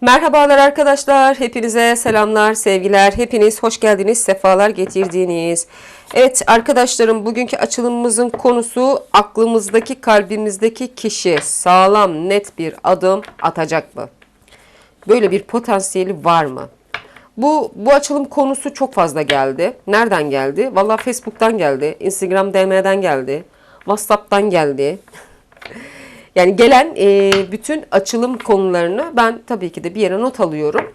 Merhabalar arkadaşlar. Hepinize selamlar, sevgiler. Hepiniz hoş geldiniz, sefalar getirdiniz. Evet arkadaşlarım bugünkü açılımımızın konusu aklımızdaki, kalbimizdeki kişi sağlam, net bir adım atacak mı? Böyle bir potansiyeli var mı? Bu bu açılım konusu çok fazla geldi. Nereden geldi? Vallahi Facebook'tan geldi, Instagram DM'den geldi, WhatsApp'tan geldi. Yani gelen e, bütün açılım konularını ben tabii ki de bir yere not alıyorum.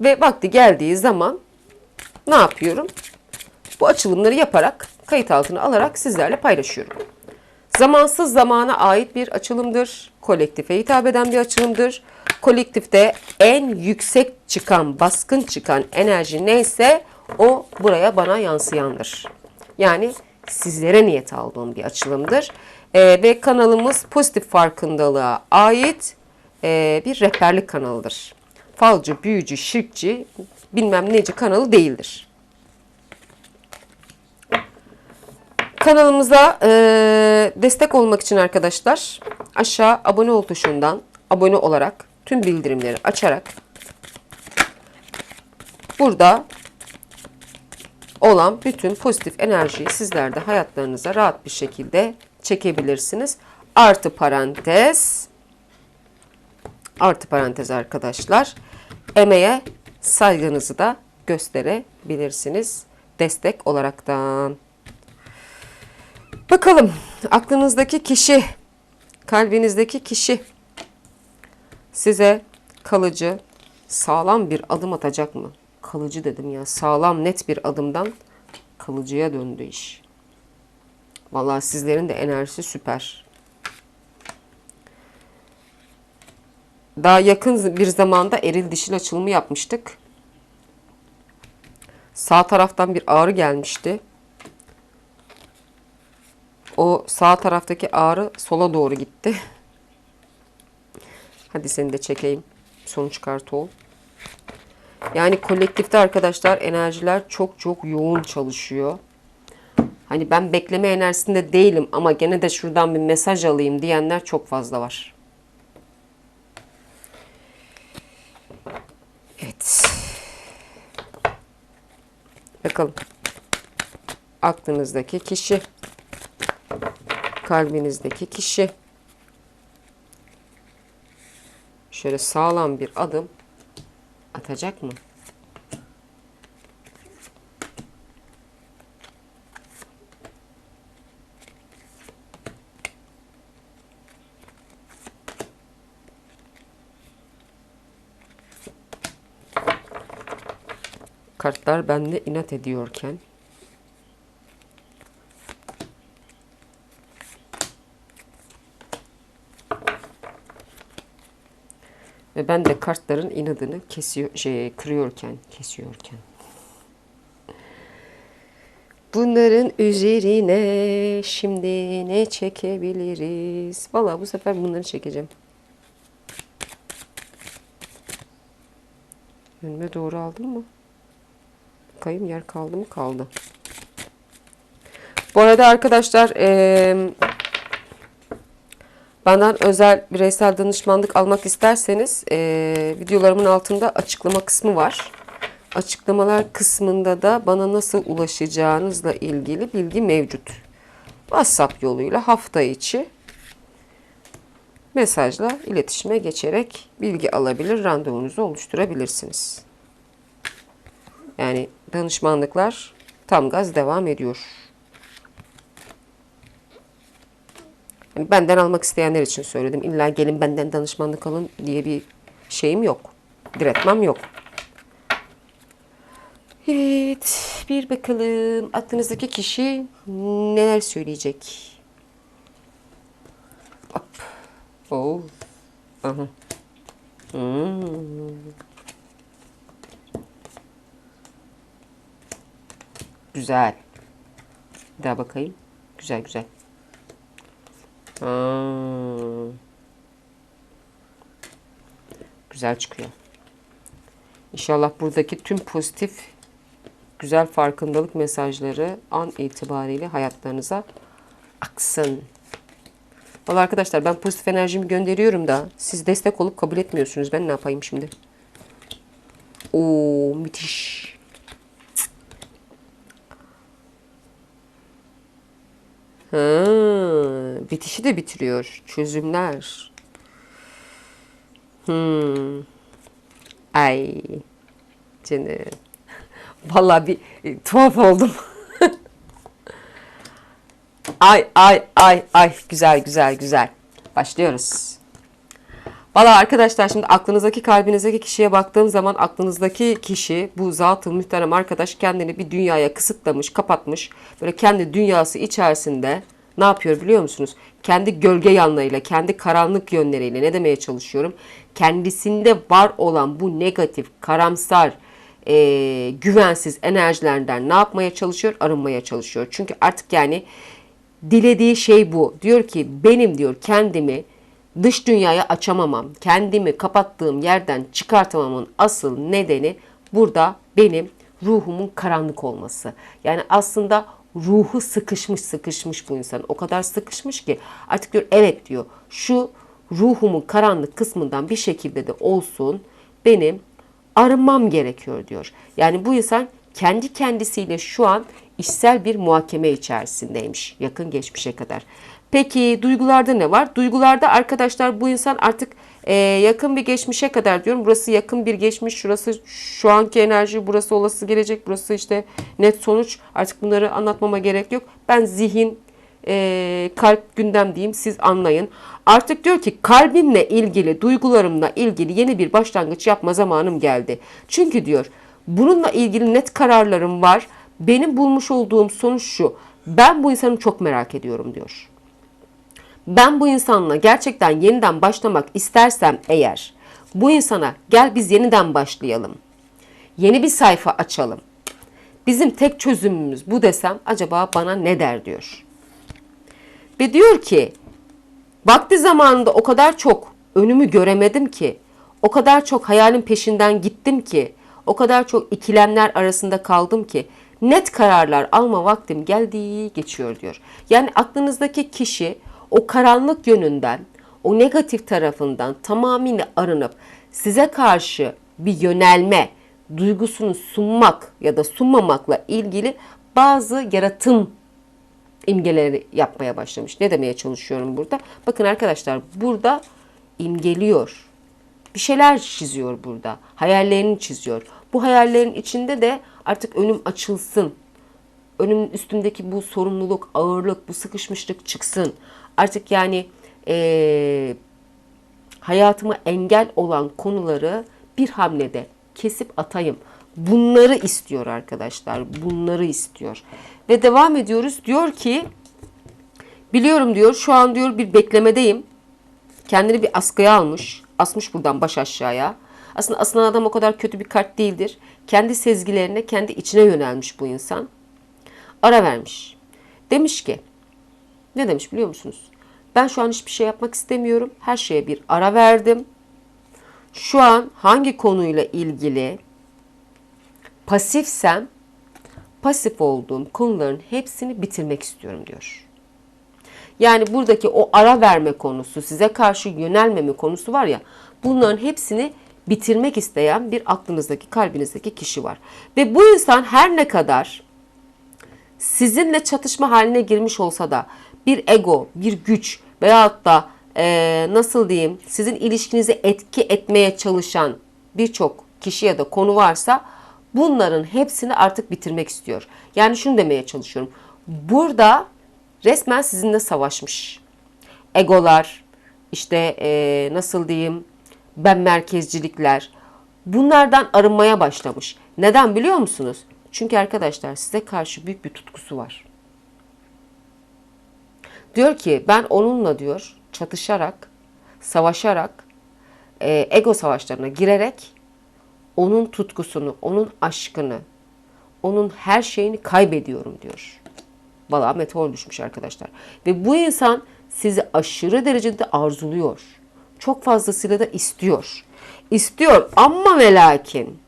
Ve vakti geldiği zaman ne yapıyorum? Bu açılımları yaparak, kayıt altına alarak sizlerle paylaşıyorum. Zamansız zamana ait bir açılımdır. Kolektife hitap eden bir açılımdır. Kolektifte en yüksek çıkan, baskın çıkan enerji neyse o buraya bana yansıyandır. Yani sizlere niyet aldığım bir açılımdır. Ee, ve kanalımız pozitif farkındalığa ait e, bir rehberlik kanalıdır. Falcı, büyücü, şirkçi bilmem neci kanalı değildir. Kanalımıza e, destek olmak için arkadaşlar aşağı abone ol tuşundan abone olarak tüm bildirimleri açarak burada olan bütün pozitif enerjiyi sizler de hayatlarınıza rahat bir şekilde çekebilirsiniz. Artı parantez artı parantez arkadaşlar emeğe saygınızı da gösterebilirsiniz destek olaraktan. Bakalım aklınızdaki kişi, kalbinizdeki kişi size kalıcı, sağlam bir adım atacak mı? Kalıcı dedim ya, sağlam net bir adımdan kalıcıya döndü iş. Vallahi sizlerin de enerjisi süper. Daha yakın bir zamanda eril dişil açılımı yapmıştık. Sağ taraftan bir ağrı gelmişti. O sağ taraftaki ağrı sola doğru gitti. Hadi seni de çekeyim. Sonuç kartı ol. Yani kolektifte arkadaşlar enerjiler çok çok yoğun çalışıyor. Hani ben bekleme enerjisinde değilim ama gene de şuradan bir mesaj alayım diyenler çok fazla var. Evet. Bakalım. Aklınızdaki kişi kalbinizdeki kişi şöyle sağlam bir adım atacak mı? Kartlar bende inat ediyorken Ve ben de kartların inadını kesiyor, şey, kırıyorken, kesiyorken. Bunların üzerine şimdi ne çekebiliriz? Valla bu sefer bunları çekeceğim. Önüme doğru aldım mı? Kayım yer kaldı mı? Kaldı. Bu arada arkadaşlar eee Benden özel bireysel danışmanlık almak isterseniz e, videolarımın altında açıklama kısmı var. Açıklamalar kısmında da bana nasıl ulaşacağınızla ilgili bilgi mevcut. WhatsApp yoluyla hafta içi mesajla iletişime geçerek bilgi alabilir, randevunuzu oluşturabilirsiniz. Yani danışmanlıklar tam gaz devam ediyor. Yani benden almak isteyenler için söyledim. İlla gelin benden danışmanlık alın diye bir şeyim yok. Diretmem yok. Evet, bir bakalım aklınızdaki kişi neler söyleyecek? Hop. Oh. Aha. Hmm. Güzel. Bir daha bakayım. Güzel güzel. Hmm. Güzel çıkıyor. İnşallah buradaki tüm pozitif güzel farkındalık mesajları an itibariyle hayatlarınıza aksın. Valla arkadaşlar ben pozitif enerjimi gönderiyorum da siz destek olup kabul etmiyorsunuz. Ben ne yapayım şimdi? Oo müthiş. Ha, bitişi de bitiriyor. Çözümler. Hmm. Ay canım. Vallahi bir e, tuhaf oldum. ay ay ay ay güzel güzel güzel. Başlıyoruz. Valla arkadaşlar şimdi aklınızdaki kalbinizdeki kişiye baktığım zaman aklınızdaki kişi bu zatı muhterem arkadaş kendini bir dünyaya kısıtlamış, kapatmış. Böyle kendi dünyası içerisinde ne yapıyor biliyor musunuz? Kendi gölge yanlarıyla, kendi karanlık yönleriyle ne demeye çalışıyorum? Kendisinde var olan bu negatif, karamsar, e, güvensiz enerjilerden ne yapmaya çalışıyor? Arınmaya çalışıyor. Çünkü artık yani dilediği şey bu. Diyor ki benim diyor kendimi dış dünyaya açamamam, kendimi kapattığım yerden çıkartamamın asıl nedeni burada benim ruhumun karanlık olması. Yani aslında ruhu sıkışmış sıkışmış bu insan. O kadar sıkışmış ki artık diyor evet diyor şu ruhumun karanlık kısmından bir şekilde de olsun benim arınmam gerekiyor diyor. Yani bu insan kendi kendisiyle şu an işsel bir muhakeme içerisindeymiş yakın geçmişe kadar. Peki duygularda ne var? Duygularda arkadaşlar bu insan artık e, yakın bir geçmişe kadar diyorum. Burası yakın bir geçmiş, şurası şu anki enerji, burası olası gelecek, burası işte net sonuç. Artık bunları anlatmama gerek yok. Ben zihin, e, kalp gündem diyeyim siz anlayın. Artık diyor ki kalbimle ilgili, duygularımla ilgili yeni bir başlangıç yapma zamanım geldi. Çünkü diyor bununla ilgili net kararlarım var. Benim bulmuş olduğum sonuç şu. Ben bu insanı çok merak ediyorum diyor. Ben bu insanla gerçekten yeniden başlamak istersem eğer bu insana gel biz yeniden başlayalım. Yeni bir sayfa açalım. Bizim tek çözümümüz bu desem acaba bana ne der diyor. Ve diyor ki vakti zamanında o kadar çok önümü göremedim ki, o kadar çok hayalin peşinden gittim ki, o kadar çok ikilemler arasında kaldım ki net kararlar alma vaktim geldi geçiyor diyor. Yani aklınızdaki kişi o karanlık yönünden, o negatif tarafından tamamıyla arınıp size karşı bir yönelme duygusunu sunmak ya da sunmamakla ilgili bazı yaratım imgeleri yapmaya başlamış. Ne demeye çalışıyorum burada? Bakın arkadaşlar burada imgeliyor. Bir şeyler çiziyor burada. Hayallerini çiziyor. Bu hayallerin içinde de artık önüm açılsın. Önümün üstümdeki bu sorumluluk, ağırlık, bu sıkışmışlık çıksın. Artık yani e, hayatıma engel olan konuları bir hamlede kesip atayım. Bunları istiyor arkadaşlar. Bunları istiyor. Ve devam ediyoruz. Diyor ki biliyorum diyor şu an diyor bir beklemedeyim. Kendini bir askıya almış. Asmış buradan baş aşağıya. Aslında aslan adam o kadar kötü bir kart değildir. Kendi sezgilerine, kendi içine yönelmiş bu insan. Ara vermiş. Demiş ki, ne demiş biliyor musunuz? Ben şu an hiçbir şey yapmak istemiyorum. Her şeye bir ara verdim. Şu an hangi konuyla ilgili pasifsem pasif olduğum konuların hepsini bitirmek istiyorum diyor. Yani buradaki o ara verme konusu, size karşı yönelmeme konusu var ya, bunların hepsini bitirmek isteyen bir aklınızdaki, kalbinizdeki kişi var. Ve bu insan her ne kadar sizinle çatışma haline girmiş olsa da bir ego, bir güç veyahut da e, nasıl diyeyim sizin ilişkinizi etki etmeye çalışan birçok kişi ya da konu varsa bunların hepsini artık bitirmek istiyor. Yani şunu demeye çalışıyorum. Burada resmen sizinle savaşmış. Egolar, işte e, nasıl diyeyim ben merkezcilikler bunlardan arınmaya başlamış. Neden biliyor musunuz? Çünkü arkadaşlar size karşı büyük bir tutkusu var. Diyor ki ben onunla diyor çatışarak, savaşarak, e, ego savaşlarına girerek onun tutkusunu, onun aşkını, onun her şeyini kaybediyorum diyor. Valla meteor düşmüş arkadaşlar. Ve bu insan sizi aşırı derecede arzuluyor. Çok fazlasıyla da istiyor. İstiyor ama ve lakin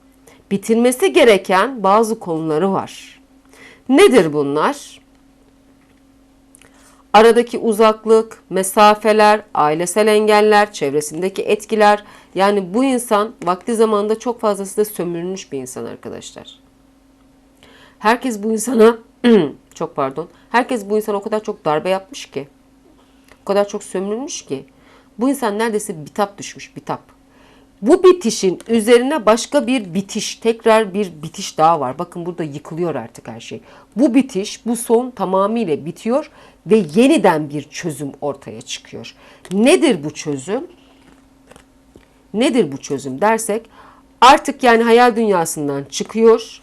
bitirmesi gereken bazı konuları var. Nedir bunlar? Aradaki uzaklık, mesafeler, ailesel engeller, çevresindeki etkiler. Yani bu insan vakti zamanında çok fazlasıyla sömürülmüş bir insan arkadaşlar. Herkes bu insana çok pardon. Herkes bu insana o kadar çok darbe yapmış ki. O kadar çok sömürülmüş ki. Bu insan neredeyse bitap düşmüş, bitap. Bu bitişin üzerine başka bir bitiş, tekrar bir bitiş daha var. Bakın burada yıkılıyor artık her şey. Bu bitiş, bu son tamamıyla bitiyor ve yeniden bir çözüm ortaya çıkıyor. Nedir bu çözüm? Nedir bu çözüm dersek artık yani hayal dünyasından çıkıyor.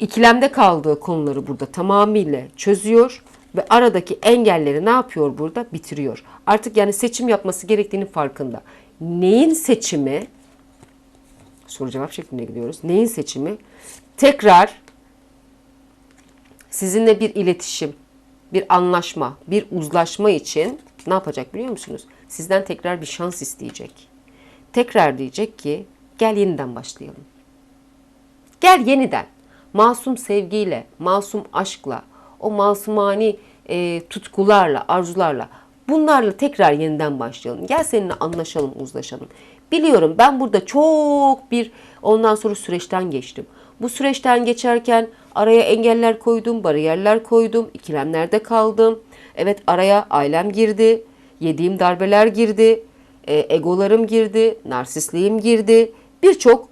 İkilemde kaldığı konuları burada tamamıyla çözüyor ve aradaki engelleri ne yapıyor burada? Bitiriyor. Artık yani seçim yapması gerektiğinin farkında. Neyin seçimi? Soru cevap şeklinde gidiyoruz. Neyin seçimi? Tekrar sizinle bir iletişim, bir anlaşma, bir uzlaşma için ne yapacak biliyor musunuz? Sizden tekrar bir şans isteyecek. Tekrar diyecek ki gel yeniden başlayalım. Gel yeniden. Masum sevgiyle, masum aşkla, o masumani e, tutkularla, arzularla bunlarla tekrar yeniden başlayalım. Gel seninle anlaşalım, uzlaşalım. Biliyorum ben burada çok bir ondan sonra süreçten geçtim. Bu süreçten geçerken araya engeller koydum, bariyerler koydum, ikilemlerde kaldım. Evet araya ailem girdi, yediğim darbeler girdi, e, egolarım girdi, narsistliğim girdi, birçok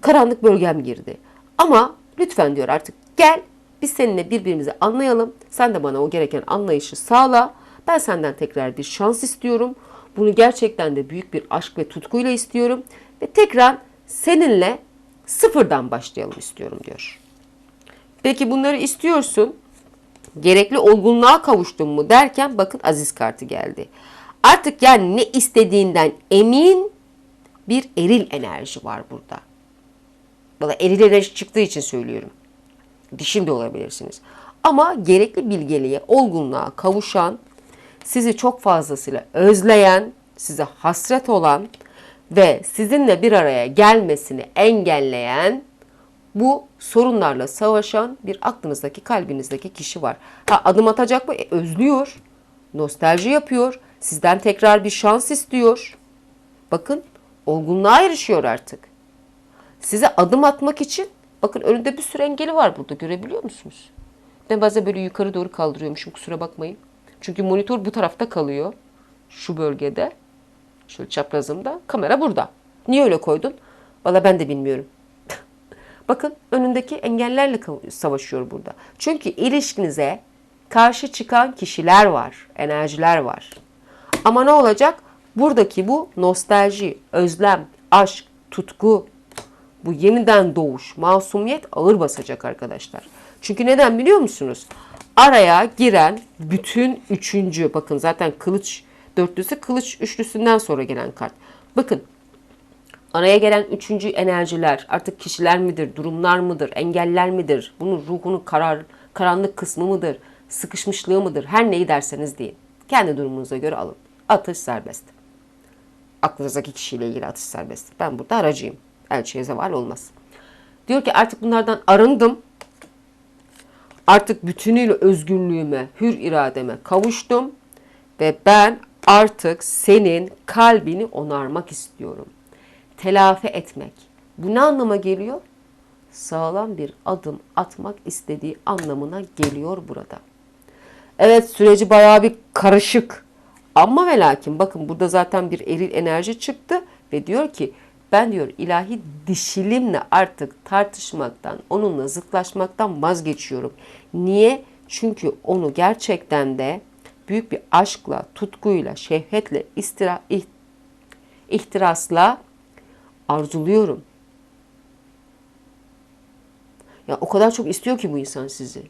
karanlık bölgem girdi. Ama lütfen diyor artık gel biz seninle birbirimizi anlayalım. Sen de bana o gereken anlayışı sağla. Ben senden tekrar bir şans istiyorum. Bunu gerçekten de büyük bir aşk ve tutkuyla istiyorum. Ve tekrar seninle sıfırdan başlayalım istiyorum diyor. Peki bunları istiyorsun. Gerekli olgunluğa kavuştun mu derken bakın aziz kartı geldi. Artık yani ne istediğinden emin bir eril enerji var burada. Bana eril enerji çıktığı için söylüyorum. Dişim de olabilirsiniz. Ama gerekli bilgeliğe, olgunluğa kavuşan, sizi çok fazlasıyla özleyen, size hasret olan ve sizinle bir araya gelmesini engelleyen bu sorunlarla savaşan bir aklınızdaki, kalbinizdeki kişi var. Ha adım atacak mı? E, özlüyor. Nostalji yapıyor. Sizden tekrar bir şans istiyor. Bakın olgunluğa erişiyor artık. Size adım atmak için bakın önünde bir sürü engeli var burada görebiliyor musunuz? Ben bazen böyle yukarı doğru kaldırıyormuşum kusura bakmayın. Çünkü monitör bu tarafta kalıyor. Şu bölgede. Şöyle çaprazımda. Kamera burada. Niye öyle koydun? Valla ben de bilmiyorum. Bakın önündeki engellerle savaşıyor burada. Çünkü ilişkinize karşı çıkan kişiler var, enerjiler var. Ama ne olacak? Buradaki bu nostalji, özlem, aşk, tutku, bu yeniden doğuş, masumiyet ağır basacak arkadaşlar. Çünkü neden biliyor musunuz? Araya giren bütün üçüncü, bakın zaten kılıç dörtlüsü kılıç üçlüsünden sonra gelen kart. Bakın araya gelen üçüncü enerjiler artık kişiler midir, durumlar mıdır, engeller midir, bunun ruhunun karar, karanlık kısmı mıdır, sıkışmışlığı mıdır, her neyi derseniz deyin. Kendi durumunuza göre alın. Atış serbest. Aklınızdaki kişiyle ilgili atış serbest. Ben burada aracıyım. Elçiye zeval olmaz. Diyor ki artık bunlardan arındım. Artık bütünüyle özgürlüğüme, hür irademe kavuştum. Ve ben artık senin kalbini onarmak istiyorum. Telafi etmek. Bu ne anlama geliyor? Sağlam bir adım atmak istediği anlamına geliyor burada. Evet süreci bayağı bir karışık. Ama ve lakin bakın burada zaten bir eril enerji çıktı ve diyor ki ben diyor ilahi dişilimle artık tartışmaktan, onunla zıtlaşmaktan vazgeçiyorum. Niye? Çünkü onu gerçekten de büyük bir aşkla, tutkuyla, şehvetle, istira, ihtirasla arzuluyorum. Ya o kadar çok istiyor ki bu insan sizi.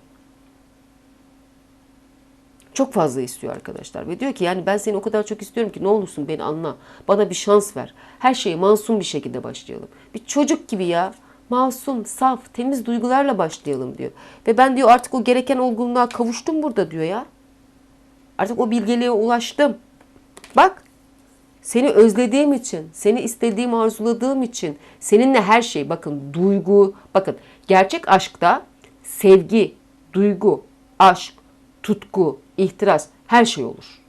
Çok fazla istiyor arkadaşlar ve diyor ki yani ben seni o kadar çok istiyorum ki ne olursun beni anla. Bana bir şans ver. Her şeye masum bir şekilde başlayalım. Bir çocuk gibi ya. Masum, saf, temiz duygularla başlayalım diyor. Ve ben diyor artık o gereken olgunluğa kavuştum burada diyor ya. Artık o bilgeliğe ulaştım. Bak seni özlediğim için, seni istediğim, arzuladığım için, seninle her şey, bakın duygu, bakın gerçek aşkta sevgi, duygu, aşk, tutku, ihtiras, her şey olur.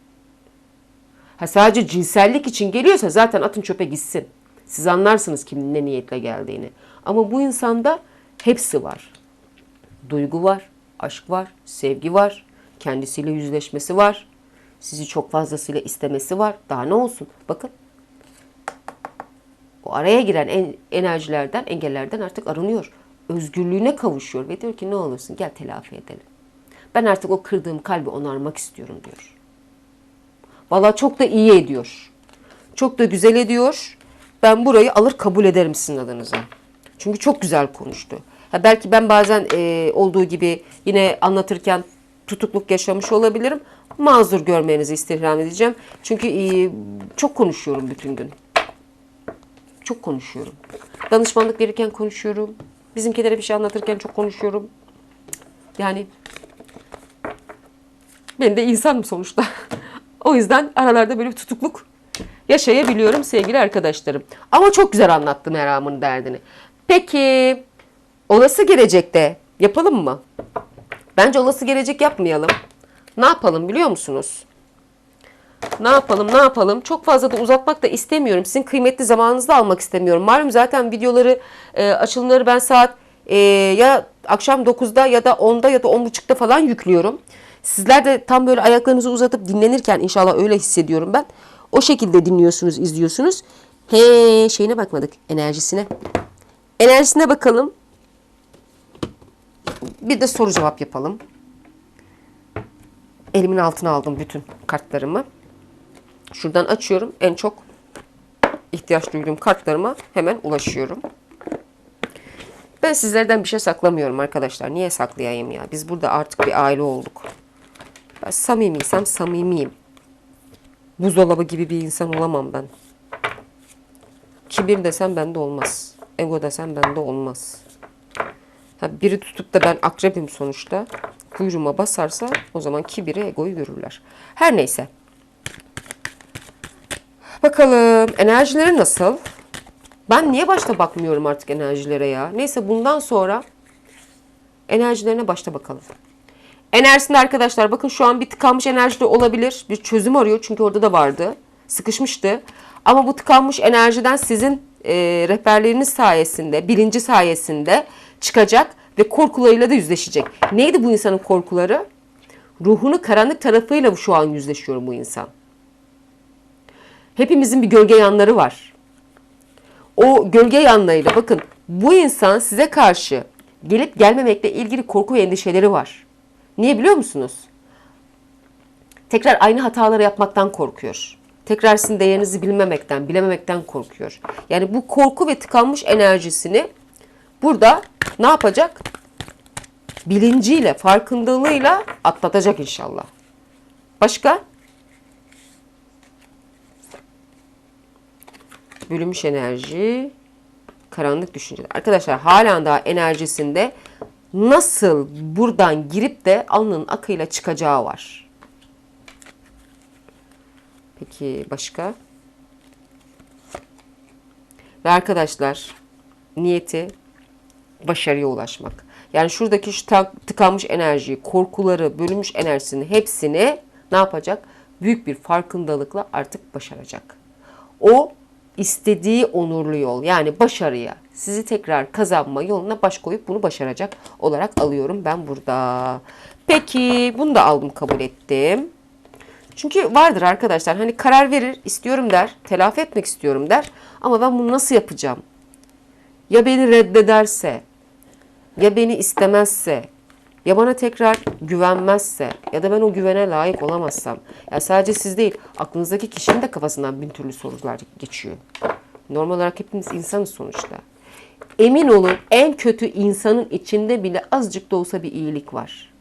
Ha sadece cinsellik için geliyorsa zaten atın çöpe gitsin. Siz anlarsınız kimin ne niyetle geldiğini. Ama bu insanda hepsi var. Duygu var, aşk var, sevgi var, kendisiyle yüzleşmesi var. Sizi çok fazlasıyla istemesi var. Daha ne olsun? Bakın. O araya giren en, enerjilerden, engellerden artık arınıyor. Özgürlüğüne kavuşuyor ve diyor ki ne olursun gel telafi edelim. Ben artık o kırdığım kalbi onarmak istiyorum diyor. Valla çok da iyi ediyor. Çok da güzel ediyor. Ben burayı alır kabul ederim sizin adınıza. Çünkü çok güzel konuştu. Ha belki ben bazen e, olduğu gibi yine anlatırken tutukluk yaşamış olabilirim. Mazur görmenizi istirham edeceğim. Çünkü e, çok konuşuyorum bütün gün. Çok konuşuyorum. Danışmanlık verirken konuşuyorum. Bizimkilere bir şey anlatırken çok konuşuyorum. Yani ben de insanım sonuçta. o yüzden aralarda böyle bir tutukluk yaşayabiliyorum sevgili arkadaşlarım. Ama çok güzel anlattı Meram'ın derdini. Peki olası gelecekte yapalım mı? Bence olası gelecek yapmayalım. Ne yapalım biliyor musunuz? Ne yapalım ne yapalım? Çok fazla da uzatmak da istemiyorum. Sizin kıymetli zamanınızı da almak istemiyorum. Malum zaten videoları, e, açılımları ben saat e, ya akşam 9'da ya da 10'da ya da 10.30'da falan yüklüyorum. Sizler de tam böyle ayaklarınızı uzatıp dinlenirken inşallah öyle hissediyorum ben. O şekilde dinliyorsunuz, izliyorsunuz. He şeyine bakmadık, enerjisine. Enerjisine bakalım. Bir de soru cevap yapalım. Elimin altına aldım bütün kartlarımı. Şuradan açıyorum. En çok ihtiyaç duyduğum kartlarıma hemen ulaşıyorum. Ben sizlerden bir şey saklamıyorum arkadaşlar. Niye saklayayım ya? Biz burada artık bir aile olduk. Ben samimiysem samimiyim. Buzdolabı gibi bir insan olamam ben. Kibir desem bende olmaz. Ego desem bende olmaz. Ha, biri tutup da ben akrebim sonuçta. Kuyruğuma basarsa o zaman kibiri, egoyu görürler. Her neyse. Bakalım enerjileri nasıl? Ben niye başta bakmıyorum artık enerjilere ya? Neyse bundan sonra enerjilerine başta bakalım. Enerjisinde arkadaşlar bakın şu an bir tıkanmış enerji de olabilir. Bir çözüm arıyor çünkü orada da vardı. Sıkışmıştı. Ama bu tıkanmış enerjiden sizin e, rehberleriniz sayesinde, bilinci sayesinde çıkacak ve korkularıyla da yüzleşecek. Neydi bu insanın korkuları? Ruhunu karanlık tarafıyla şu an yüzleşiyor bu insan. Hepimizin bir gölge yanları var. O gölge yanlarıyla bakın bu insan size karşı gelip gelmemekle ilgili korku ve endişeleri var. Niye biliyor musunuz? Tekrar aynı hataları yapmaktan korkuyor. Tekrar sizin değerinizi bilmemekten, bilememekten korkuyor. Yani bu korku ve tıkanmış enerjisini burada ne yapacak? Bilinciyle, farkındalığıyla atlatacak inşallah. Başka? Bölünmüş enerji, karanlık düşünceler. Arkadaşlar halen daha enerjisinde nasıl buradan girip de alnının akıyla çıkacağı var. Peki başka? Ve arkadaşlar niyeti başarıya ulaşmak. Yani şuradaki şu tıkanmış enerjiyi, korkuları, bölünmüş enerjisini hepsini ne yapacak? Büyük bir farkındalıkla artık başaracak. O istediği onurlu yol yani başarıya sizi tekrar kazanma yoluna baş koyup bunu başaracak olarak alıyorum ben burada. Peki bunu da aldım kabul ettim. Çünkü vardır arkadaşlar hani karar verir istiyorum der telafi etmek istiyorum der ama ben bunu nasıl yapacağım? Ya beni reddederse ya beni istemezse ya bana tekrar güvenmezse ya da ben o güvene layık olamazsam. Ya sadece siz değil aklınızdaki kişinin de kafasından bin türlü sorular geçiyor. Normal olarak hepimiz insanız sonuçta. Emin olun en kötü insanın içinde bile azıcık da olsa bir iyilik var.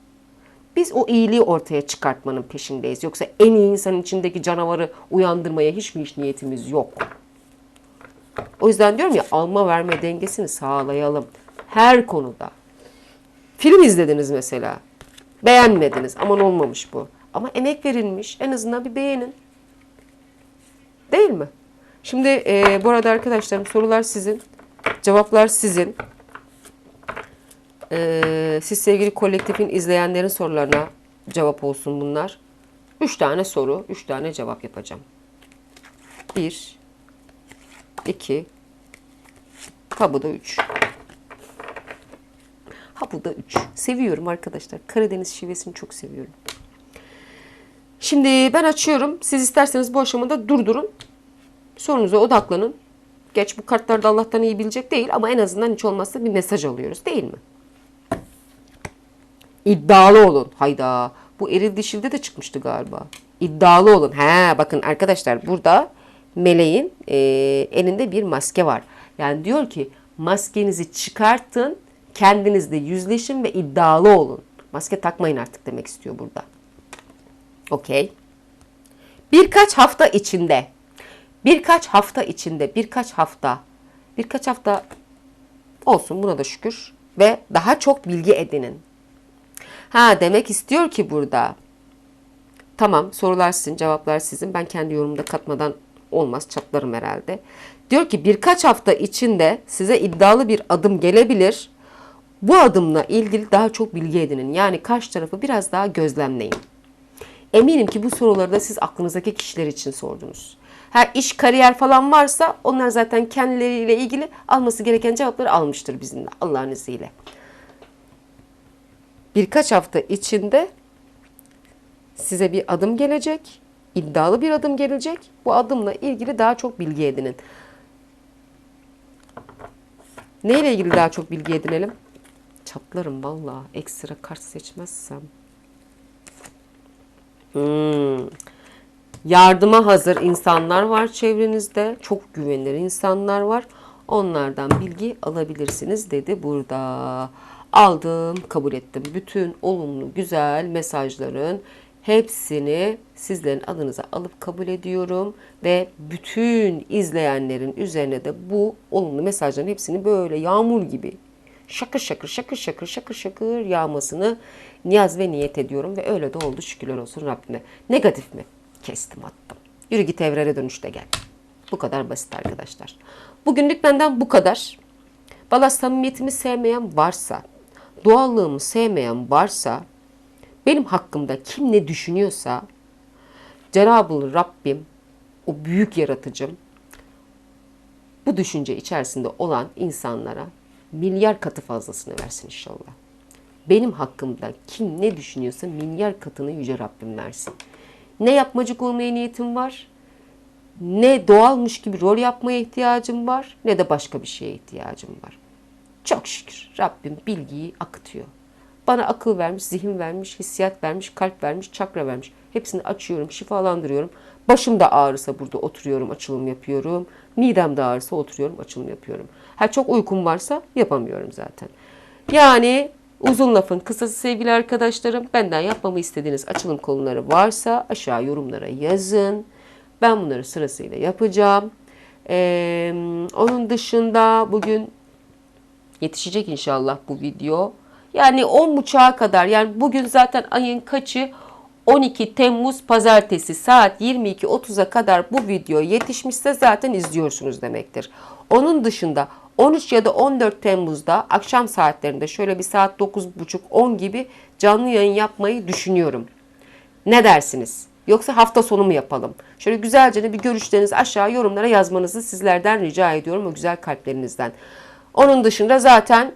Biz o iyiliği ortaya çıkartmanın peşindeyiz. Yoksa en iyi insanın içindeki canavarı uyandırmaya hiç mi hiç niyetimiz yok. O yüzden diyorum ya alma verme dengesini sağlayalım. Her konuda. Film izlediniz mesela. Beğenmediniz. Aman olmamış bu. Ama emek verilmiş. En azından bir beğenin. Değil mi? Şimdi e, bu arada arkadaşlarım sorular sizin. Cevaplar sizin. E, siz sevgili kolektifin izleyenlerin sorularına cevap olsun bunlar. Üç tane soru, üç tane cevap yapacağım. Bir, iki, ha bu da üç. Ha bu da üç. Seviyorum arkadaşlar. Karadeniz şivesini çok seviyorum. Şimdi ben açıyorum. Siz isterseniz bu aşamada durdurun. Sorunuza odaklanın. Geç bu kartlarda Allah'tan iyi bilecek değil ama en azından hiç olmazsa bir mesaj alıyoruz değil mi? İddialı olun. Hayda. Bu eril dişilde de çıkmıştı galiba. İddialı olun. He bakın arkadaşlar burada meleğin e, elinde bir maske var. Yani diyor ki maskenizi çıkartın, kendinizle yüzleşin ve iddialı olun. Maske takmayın artık demek istiyor burada. Okey. Birkaç hafta içinde, birkaç hafta içinde, birkaç hafta, birkaç hafta olsun buna da şükür ve daha çok bilgi edinin. Ha demek istiyor ki burada. Tamam sorular sizin, cevaplar sizin. Ben kendi yorumda katmadan olmaz çatlarım herhalde. Diyor ki birkaç hafta içinde size iddialı bir adım gelebilir. Bu adımla ilgili daha çok bilgi edinin. Yani karşı tarafı biraz daha gözlemleyin. Eminim ki bu soruları da siz aklınızdaki kişiler için sordunuz. Ha iş, kariyer falan varsa onlar zaten kendileriyle ilgili alması gereken cevapları almıştır bizimle Allah'ın izniyle. Birkaç hafta içinde size bir adım gelecek, iddialı bir adım gelecek. Bu adımla ilgili daha çok bilgi edinin. Neyle ilgili daha çok bilgi edinelim? Çatlarım valla ekstra kart seçmezsem. Hmm. Yardıma hazır insanlar var çevrenizde. Çok güvenilir insanlar var. Onlardan bilgi alabilirsiniz dedi burada. Aldım, kabul ettim. Bütün olumlu, güzel mesajların hepsini sizlerin adınıza alıp kabul ediyorum ve bütün izleyenlerin üzerine de bu olumlu mesajların hepsini böyle yağmur gibi şakır şakır şakır şakır şakır şakır yağmasını niyaz ve niyet ediyorum ve öyle de oldu şükürler olsun Rabbime. Negatif mi? Kestim attım. Yürü git evrene dönüşte gel. Bu kadar basit arkadaşlar. Bugünlük benden bu kadar. Valla samimiyetimi sevmeyen varsa, doğallığımı sevmeyen varsa, benim hakkımda kim ne düşünüyorsa, Cenab-ı Rabbim, o büyük yaratıcım, bu düşünce içerisinde olan insanlara milyar katı fazlasını versin inşallah. Benim hakkımda kim ne düşünüyorsa milyar katını Yüce Rabbim versin. Ne yapmacık olmaya niyetim var, ne doğalmış gibi rol yapmaya ihtiyacım var, ne de başka bir şeye ihtiyacım var. Çok şükür Rabbim bilgiyi akıtıyor. Bana akıl vermiş, zihin vermiş, hissiyat vermiş, kalp vermiş, çakra vermiş. Hepsini açıyorum, şifalandırıyorum. Başımda ağrısa burada oturuyorum, açılım yapıyorum. Midemde ağrısa oturuyorum, açılım yapıyorum. Ha çok uykum varsa yapamıyorum zaten. Yani uzun lafın kısası sevgili arkadaşlarım. Benden yapmamı istediğiniz açılım konuları varsa aşağı yorumlara yazın. Ben bunları sırasıyla yapacağım. Ee, onun dışında bugün yetişecek inşallah bu video. Yani 10.30'a kadar yani bugün zaten ayın kaçı 12 Temmuz pazartesi saat 22.30'a kadar bu video yetişmişse zaten izliyorsunuz demektir. Onun dışında 13 ya da 14 Temmuz'da akşam saatlerinde şöyle bir saat 9.30-10 gibi canlı yayın yapmayı düşünüyorum. Ne dersiniz? Yoksa hafta sonu mu yapalım? Şöyle güzelce bir görüşlerinizi aşağı yorumlara yazmanızı sizlerden rica ediyorum o güzel kalplerinizden. Onun dışında zaten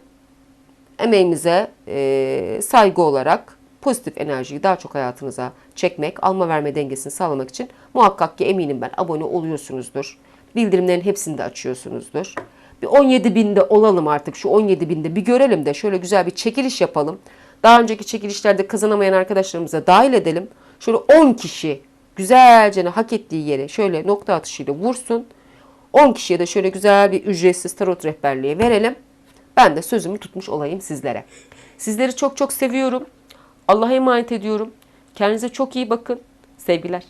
emeğimize e, saygı olarak pozitif enerjiyi daha çok hayatınıza çekmek, alma verme dengesini sağlamak için muhakkak ki eminim ben abone oluyorsunuzdur. Bildirimlerin hepsini de açıyorsunuzdur. Bir 17 binde olalım artık şu 17 binde bir görelim de şöyle güzel bir çekiliş yapalım. Daha önceki çekilişlerde kazanamayan arkadaşlarımıza dahil edelim. Şöyle 10 kişi güzelce hak ettiği yere şöyle nokta atışıyla vursun. 10 kişiye de şöyle güzel bir ücretsiz tarot rehberliği verelim. Ben de sözümü tutmuş olayım sizlere. Sizleri çok çok seviyorum. Allah'a emanet ediyorum. Kendinize çok iyi bakın. Sevgiler.